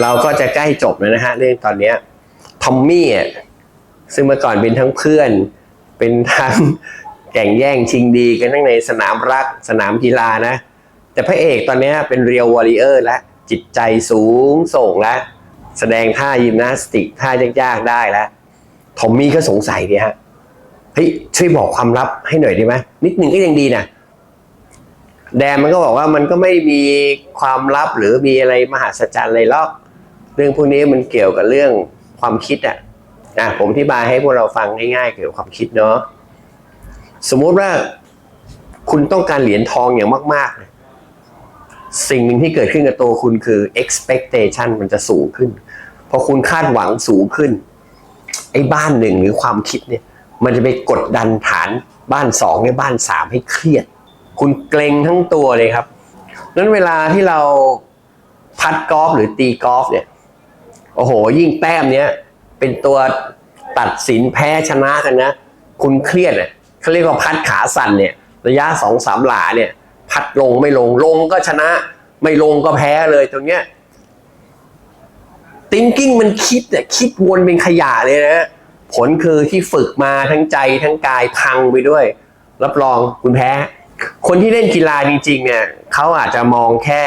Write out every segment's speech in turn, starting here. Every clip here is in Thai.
เราก็จะใกล้จบแล้วนะฮะเรื่องตอนเนี้ยทอมมี่อะซึ่งเมื่อก่อนเป็นทั้งเพื่อน เป็นทั้งแข่งแย่งชิงดีกันทั้งในสนามรักสนามกีฬานะ แต่พระเอกตอนนี้เป็นเรียววอริเออร์แล้วจิตใจสูงส่งแล้วแสดงท่ายิมนาสติกท่ายากๆได้แล้วทอมมี่ก็สงสัยดีฮะเฮ้ยช่วยบอกความลับให้หน่อยได้ไหมนิดหนึ่งก็ยังดีนะ แดนมันก็บอกว่ามันก็ไม่มีความลับหรือมีอะไรมหัศจรรย์อะไรหรอกเรื่องพวกนี้มันเกี่ยวกับเรื่องความคิดอะอะผมอธิบายให้พวกเราฟังง่ายๆเกี่ยวกับความคิดเนาะสมมุติว่าคุณต้องการเหรียญทองอย่างมากๆ สิ่งหนึ่งที่เกิดขึ้นกับตัวคุณคือ expectation มันจะสูงขึ้น พอคุณคาดหวังสูงขึ้น ไอ้บ้านหนึ่งหรือความคิดเนี่ย มันจะไปกดดันฐานบ้านสองในบ้านสามให้เครียด คุณเกรงทั้งตัวเลยครับนั้นเวลาที่เราพัดกอล์ฟหรือตีกอล์ฟเนี่ย โอ้โห ยิ่งแต้มเนี้ยเป็นตัวตัดสินแพ้ชนะกันนะ คุณเครียดอะเขาเรียกว่าพัดขาสั่นเนี่ย ระยะสองสามหลาเนี่ย พัดลงไม่ลงลงก็ชนะ ไม่ลงก็แพ้เลยตรงเนี้ยติงกิ้งมันคิดเนี่ยคิดวนเป็นขยะเลยนะ ผลคือที่ฝึกมาทั้งใจทั้งกายพังไปด้วย รับรองคุณแพ้ คนที่เล่นกีฬาจริงๆเนี่ยเขาอาจจะมองแค่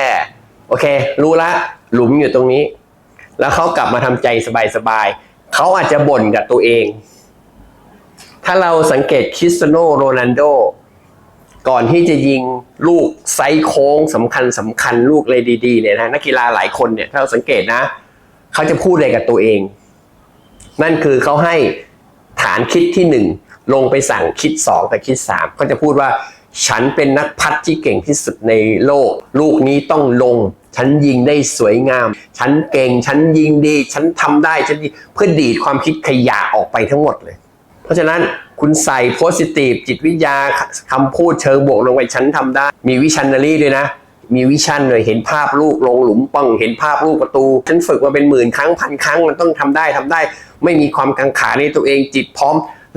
โอเค รู้ละ หลุมอยู่ตรงนี้ แล้วเขากลับมาทำใจสบายๆเขาอาจจะบ่นกับตัวเอง ถ้าเราสังเกตคริสเตโนโรนัลโดก่อนที่จะยิงลูกไซโค้งสำคัญสำคัญลูกเลยดีๆเนี่ยนะนักกีฬาหลายคนเนี่ยถ้าเราสังเกตนะเขาจะพูดอะไรกับตัวเอง นั่นคือเขาให้ฐานคิดที่หนึ่งลงไปสั่งคิดสองกับคิดสามก็จะพูดว่า ฉันเป็นนักพัดที่เก่งที่สุดในโลก ลูกนี้ต้องลง ฉันยิงได้สวยงาม ฉันเก่ง ฉันยิงดี ฉันทำได้ ฉันเพื่อดีดความคิดขยะออกไปทั้งหมดเลย เพราะฉะนั้นคุณใส่โพสิทีฟจิตวิทยาคำพูดเชิงบวกลงไปฉันทำได้ มีวิชันนารีด้วยนะ มีวิชันเลยเห็นภาพลูกลงหลุมป้อง เห็นภาพลูกประตู ฉันฝึกมาเป็นหมื่นครั้งพันครั้งมันต้องทำได้ทำได้ ไม่มีความกังขาในตัวเองจิตพร้อม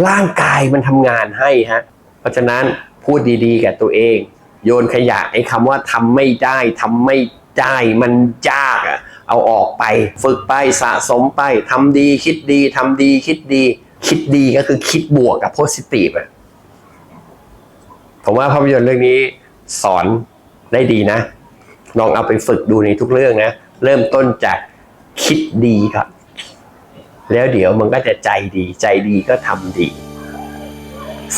ร่างกายมันทำงานให้ฮะ เพราะฉะนั้น พูดดีๆ กับตัวเอง โยนขยะไอ้คำว่าทำไม่ได้ทำไม่ได้มันยากอะเอาออกไป ฝึกไปสะสมไปทำดีคิดดีทำดีคิดดี คิดดีก็คือคิดบวกกับโพสิทีฟอะผมว่าภาพยนตร์เรื่องนี้สอนได้ดีนะ ลองเอาไปฝึกดูในทุกเรื่องนะ เริ่มต้นจากคิดดีครับ แล้วเดี๋ยวมันก็จะใจดี ใจดีก็ทำดี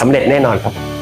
สำเร็จแน่นอนครับ